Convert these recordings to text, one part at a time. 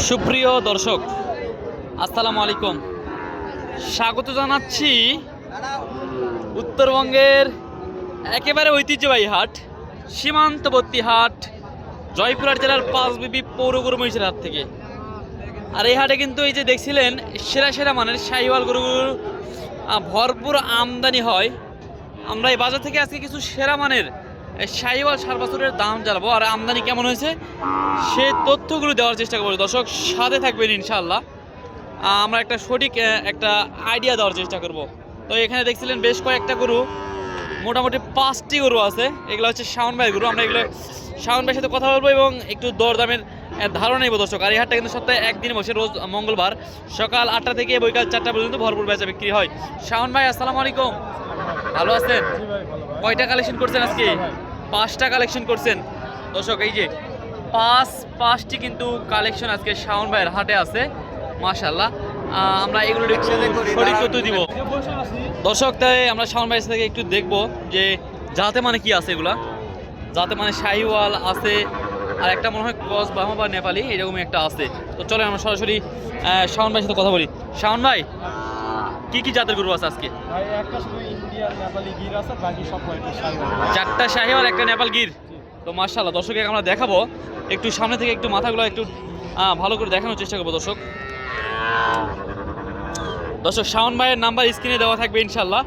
সুপ্রিয় দর্শক, আসসালামু আলাইকুম। স্বাগত জানাচ্ছি উত্তরবঙ্গের একেবারে ঐতিহ্যবাহী হাট, সীমান্তবর্তী হাট, জয়পুরহাট জেলার পাঁচবিবি পৌর গরু মহিষের হাট থেকে। আর এই হাটে কিন্তু এই যে দেখছিলেন, সেরা সেরা মানের শাহিওয়াল গরুগুলোর ভরপুর আমদানি হয়। আমরা এই বাজার থেকে আজকে কিছু সেরা মানের শাহিওয়াল সার বছরের দাম জানাব, আর আমদানি কেমন হয়েছে সেই তথ্যগুলো দেওয়ার চেষ্টা করব। দর্শক, সাথে থাকবেন ইনশাল্লাহ আমরা একটা সঠিক একটা আইডিয়া দেওয়ার চেষ্টা করব। তো এখানে দেখছিলেন বেশ কয়েকটা গরু, মোটামুটি পাঁচটি গরু আছে। এগুলো হচ্ছে শাওন ভাই গরু, আমরা এগুলো শাওন ভাইয়ের সাথে কথা বলব এবং একটু দরদামের ধারণা নেব দর্শক। আর এই হাটটা কিন্তু সপ্তাহে একদিন বসে, রোজ মঙ্গলবার সকাল আটটা থেকে বৈকাল চারটা পর্যন্ত ভরপুর বেচা বিক্রি হয়। শাওন ভাই, আসসালামু আলাইকুম। ভালো আছেন? কয়টা কালেকশন করছেন আজকে? পাঁচটা কালেকশন করছেন। দর্শক এই যে পাঁচ পাঁচটি কিন্তু কালেকশন আজকে শাওন ভাইয়ের হাটে আছে মাশাল্লাহ আহ, আমরা এগুলো সঠিক তথ্য দিব। দর্শক তাই আমরা শাওন ভাইয়ের থেকে একটু দেখব যে যাতে মানে কি আছে এগুলা। যাতে মানে শাহিওয়াল আছে আর একটা মনে হয় ক্রস বাহমা বা নেপালি এরকমই একটা আছে। তো চলেন আমরা সরাসরি শাওন ভাইয়ের সাথে কথা বলি। শাওন ভাই কি কি জাতের গরু আছে আজকে? ভাই একটা শুধু ইন্ডিয়ান নেপালি গির আছে বাকি সব কয়টা সাইবার চারটা শাহিওয়াল একটা নেপাল গির? তো মার্শাল্লাহ দর্শককে আমরা দেখাবো। একটু সামনে থেকে একটু মাথাগুলো একটু ভালো করে দেখানোর চেষ্টা করব দর্শক। দর্শক শাওন ভাইয়ের নাম্বার স্ক্রিনে দেওয়া থাকবে ইনশাল্লাহ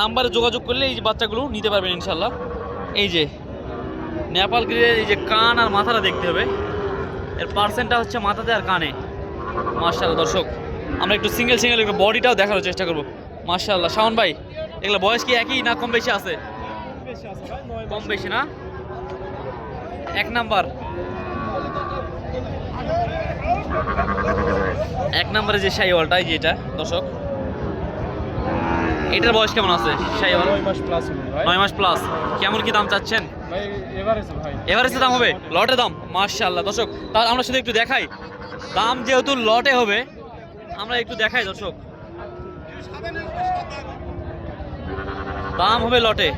নাম্বারে যোগাযোগ করলে এই যে বাচ্চাগুলো নিতে পারবেন ইনশাল্লাহ এই যে নেপাল গিরের এই যে কান আর মাথাটা দেখতে হবে। এর পার্সেন্টটা হচ্ছে মাথাতে আর কানে। মার্শাল্লাহ দর্শক। আমরা একটু সিঙ্গেল সিঙ্গেল একটু বডিটাও দেখানোর চেষ্টা করব। মার্শাল্লাহ শাওন ভাই এগুলো বয়স কি একই না কম বেশি আছে? কম বেশি না? এক নাম্বার। এক নম্বরে যে শাহিওয়ালটা এই যে এটা দর্শক। এটার বয়স কেমন আছে শাহিওয়াল নয় মাস প্লাস নয় মাস প্লাস কেমন কি দাম চাচ্ছেন? এভারেজে দাম হবে? লটে দাম? মার্শাল্লাহ দর্শক তাহলে আমরা শুধু একটু দেখাই। দাম যেহেতু লটে হবে আমরা একটু দেখাই দর্শক। দাম হবে লটে।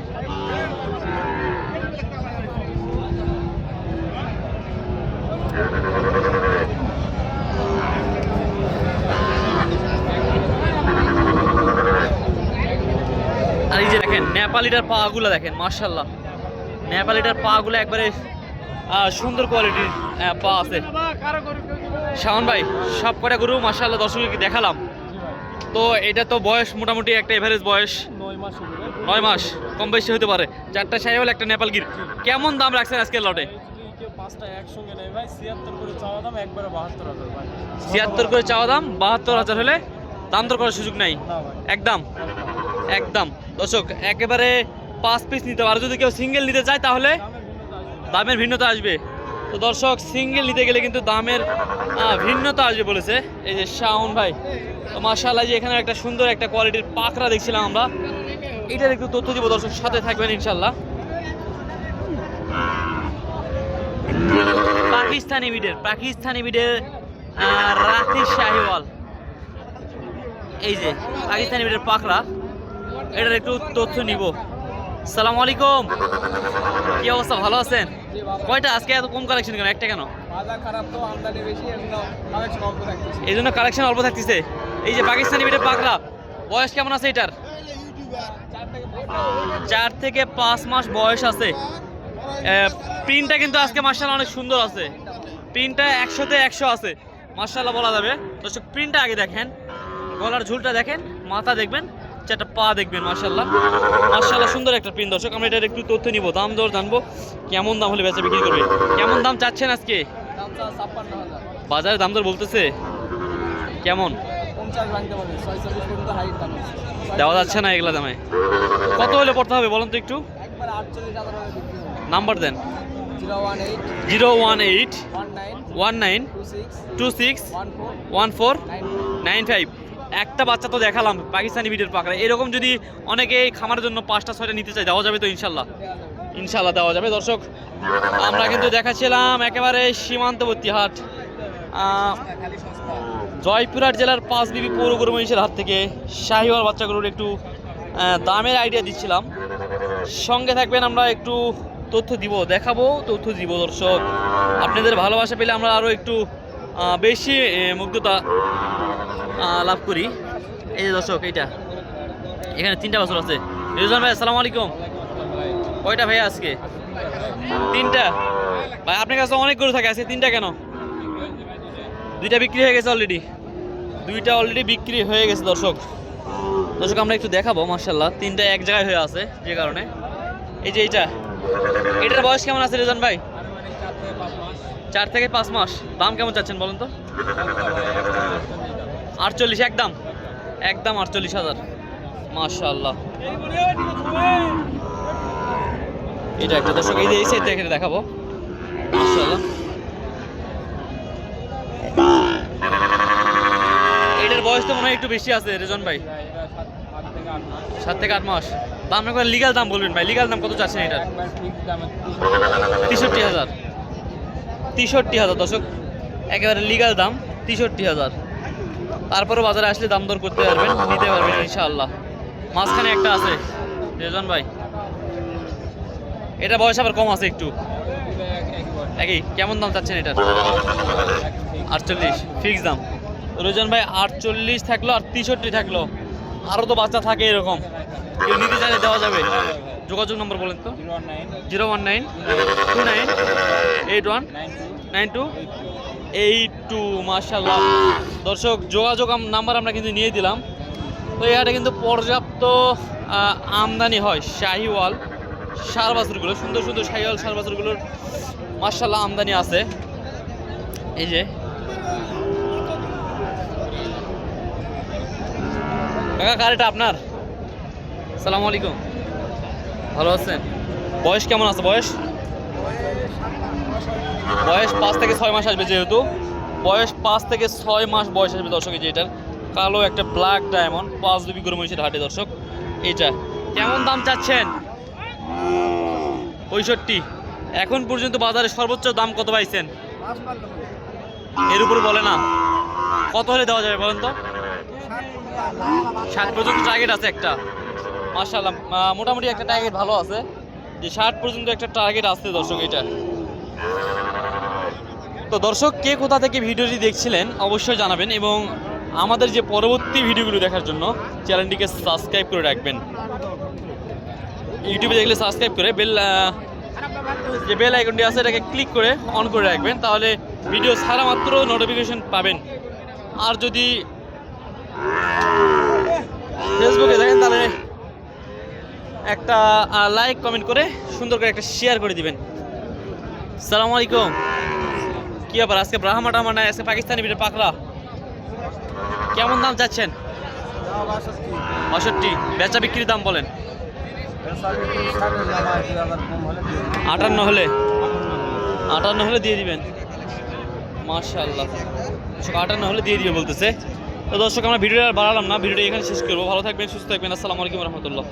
আর এই যে দেখেন নেপালিটার পাগুলো দেখেন মার্শাল্লাহ নেপালিটার পাগুলো একবারে সুন্দর কোয়ালিটির পা আছে। শাওন ভাই সব কটা গরু মার্শাল্লাহ দর্শককে দেখালাম। তো এটা তো বয়স মোটামুটি একটা এভারেজ বয়স। নয় মাস কম বেশি হতে পারে। চারটা সাইকেল একটা নেপাল গির। কেমন দাম রাখছেন আজকে লটে? ছিয়াত্তর করে চাওয়া দাম একবারে বাহাত্তর হাজার হলে দাম দর করার সুযোগ নাই। একদম একদম। দর্শক একেবারে পাঁচ পিস নিতে আর যদি কেউ সিঙ্গেল নিতে চায় তাহলে দামের ভিন্নতা আসবে। তো দর্শক সিঙ্গেল নিতে গেলে কিন্তু দামের ভিন্নতা আসবে বলেছে। এই যে শাওন ভাই তো মার্শাল্লাহ যে এখানে একটা সুন্দর একটা কোয়ালিটির পাকড়া দেখছিলাম আমরা। এটার একটু তথ্য দিব দর্শক সাথে থাকবেন ইনশাল্লাহ পাকিস্তানি বিডের পাকিস্তানি আহ, রাতি শাহিওয়াল। এই যে পাকিস্তানি বিডের পাকড়া। এটার একটু তথ্য নিব। সালাম আলাইকুম। কি অবস্থা ভালো আছেন? কয়টা? আজকে এত কম কালেকশন কেন? একটা কেন? তো এই জন্য কালেকশন অল্প থাকতেছে। এই যে পাকিস্তানি বিডের পাকড়া বয়স কেমন আছে এটার? চার থেকে পাঁচ মাস বয়স আছে। প্রিন্টটা কিন্তু আজকে মার্শাল অনেক সুন্দর আছে। প্রিন্টটা একশোতে একশো আছে। মার্শাল্লাহ বলা যাবে। দর্শক প্রিন্টটা আগে দেখেন। গলার ঝুলটা দেখেন মাথা দেখবেন। চারটা পা দেখবেন মার্শাল্লাহ মার্শাল্লাহ সুন্দর একটা প্রিন্ট। দর্শক আমরা এটার একটু তথ্য নিব। দাম দর জানব কেমন দাম হলে বেচা বিক্রি করবে? কেমন দাম চাচ্ছেন আজকে? বাজারে দাম দর বলতেছে। কেমন। দেওয়া যাচ্ছে না এগুলা দামে। কত হলে পড়তে হবে বলুন তো একটু? নাম্বার দেন। Zero one eight one nine two six one four nine five. একটা বাচ্চা তো দেখালাম, পাকিস্তানি ভিডিওর পাকড়া এরকম যদি অনেকে খামারের জন্য পাঁচটা, ছয়টা নিতে চায়, দেওয়া যাবে তো ইনশাল্লাহ। ইনশাল্লাহ দেওয়া যাবে। দর্শক, আমরা কিন্তু দেখাচ্ছিলাম একেবারে সীমান্তবর্তী হাট। জয়পুরহাট জেলার পাঁচ বিবি পৌর গরু মহিষের হাত থেকে শাহিওয়াল বাচ্চাগুলোর একটু দামের আইডিয়া দিচ্ছিলাম। সঙ্গে থাকবেন আমরা একটু তথ্য দিব, দেখাবো, তথ্য দিব দর্শক। আপনাদের ভালোবাসা পেলে আমরা আরও একটু বেশি মুগ্ধতা লাভ করি। এই যে দর্শক, এইটা। এখানে তিনটা বছর আছে। রিজন ভাই, আসসালামু আলাইকুম। কয়টা ভাই আজকে? তিনটা। ভাই, আপনার কাছে অনেক গরু থাকে। আজকে তিনটা কেন? দুইটা বিক্রি হয়ে গেছে অলরেডি দুইটা অলরেডি বিক্রি হয়ে গেছে, দর্শক। দর্শক, আমরা একটু দেখাবো মার্শাল্লাহ তিনটা এক জায়গায় হয়ে আছে, যে কারণে। এই যে এইটা। এটার বয়স কেমন আছে রেজন ভাই? চার থেকে পাঁচ মাস। দাম কেমন চাচ্ছেন বলুন তো? আটচল্লিশ, একদম। একদম আটচল্লিশ হাজার। মাশাল্লাহ এটা একটা দর্শক, এই যে, এই থেকে দেখাবো। এটার বয়স তো মনে হয় একটু বেশি আছে, রেজন ভাই। সাত থেকে আট মাস। দাম একবার লিগাল দাম বলবেন ভাই লিগাল দাম কত চাচ্ছেন এটার? তেষট্টি হাজার। তেষট্টি হাজার, দর্শক। একেবারে লিগাল দাম, তেষট্টি হাজার। তারপরে বাজারে আসলে দাম দর করতে পারবেন নিতে পারবেন ইনশাআল্লাহ। মাঝখানে একটা আছে। রেজন ভাই এটা বয়স আবার কম আছে একটু। একই কেমন দাম চাচ্ছেন এটার? আটচল্লিশ ফিক্স দাম। রোজন ভাই আটচল্লিশ থাকল আর তেষট্টি থাকল। আরও তো বাচ্চা থাকে এরকম। কেউ নিতে চাইলে দেওয়া যাবে। যোগাযোগ নম্বর বলেন তো। Zero one nine two nine eight one nine two. Eight two মার্শাল্লাহ দর্শক, যোগাযোগ নাম্বার আমরা কিন্তু নিয়ে দিলাম। তো এই হাটে কিন্তু পর্যাপ্ত আমদানি হয় শাহিওয়াল সার বাছুরগুলো সুন্দর সুন্দর শাহিওয়াল সার বাছুরগুলোর মার্শাল্লাহ আমদানি আছে। এই যে। এটা আপনার? সালাম আলাইকুম। ভালো আছেন? বয়স কেমন আছে? বয়স? বয়স পাঁচ থেকে ছয় মাস আসবে যেহেতু। বয়স পাঁচ থেকে ছয় মাস বয়স আসবে দর্শক, এই যে এটার। কালো একটা ব্ল্যাক ডায়মন্ড পাঁচ দুবি গরু মহিষের হাটে দর্শক এটা কেমন দাম চাচ্ছেন? পঁয়ষট্টি। এখন পর্যন্ত বাজারে সর্বোচ্চ দাম কত পাইছেন? এর উপর বলে না। কত হলে দেওয়া যাবে বলেন তো? ষাট পর্যন্ত টার্গেট আছে একটা। মার্শাল্লাহ মোটামুটি একটা টার্গেট ভালো আছে। যে ষাট পর্যন্ত একটা টার্গেট আছে দর্শক এটা তো দর্শক, কে কোথা থেকে ভিডিওটি দেখছিলেন অবশ্যই জানাবেন এবং আমাদের যে পরবর্তী ভিডিওগুলো দেখার জন্য চ্যানেলটিকে সাবস্ক্রাইব করে রাখবেন। ইউটিউবে দেখলে সাবস্ক্রাইব করে বেল যে বেল আইকনটি আছে এটাকে ক্লিক করে অন করে রাখবেন, তাহলে ভিডিও ছাড়া মাত্র নোটিফিকেশন পাবেন। আর যদি ফেসবুকে দেখেন, তাহলে একটা লাইক কমেন্ট করে সুন্দর করে একটা শেয়ার করে দিবেন। সালাম আলাইকুম। কি ব্যাপার, আজকে ব্রাহ্মা টাহমা নাই, আজকে পাকিস্তানি বিটে পাকড়া কেমন দাম চাচ্ছেন? বাষট্টি। বেচা বিক্রির দাম বলেন। আটান্ন হলে। আটান্ন হলে দিয়ে দিবেন। মার্শাল্লাহ আটান্ন হলে দিয়ে দিবে বলতেছে। তো দর্শক, আমরা ভিডিওটা বাড়ালাম না, ভিডিওটা এখানে শেষ করব। ভালো থাকবেন, সুস্থ থাকবেন। আসসালামু আলাইকুম রহমতুল্লাহ।